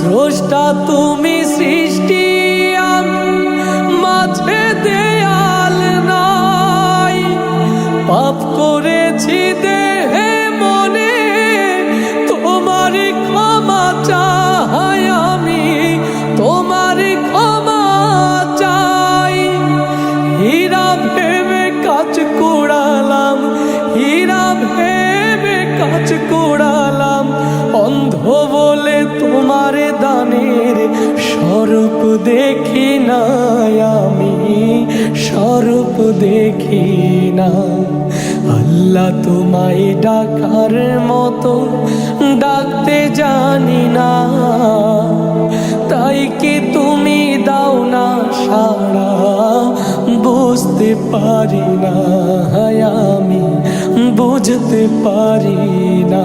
স্রষ্টা তুমি সৃষ্টি মাঝে দেয়াল নাই। পাপ করেছি দেহে মনে তোমার ক্ষমা চাই আমি তোমার ক্ষমা চাই। হীরা ভেবে কাজ কুড়ালাম, হীরা ভেবে কাজ কুড়ালাম স্বরূপ দেখি না আমি, স্বরূপ দেখি না আল্লাহ তোমায় ডাকার মতো ডাকতে জানি না। তাই কি তুমি দাও না সারা বুঝতে পারি না আমি, বুঝতে পারি না।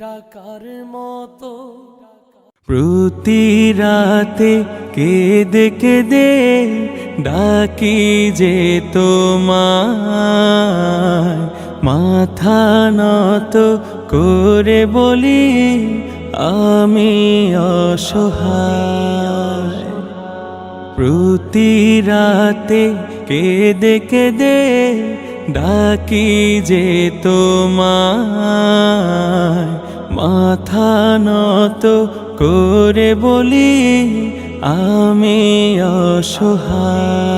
ডাকার মতো। প্রতি রাতে কেঁদে কেঁদে ডাকি যে তোমার মাথা নত করে বলি, আমি অসহায়। প্রতি রাতে কেঁদে কেঁদে ডাকি যে তোমার মাথা নত করে বলি আমি অসহায়।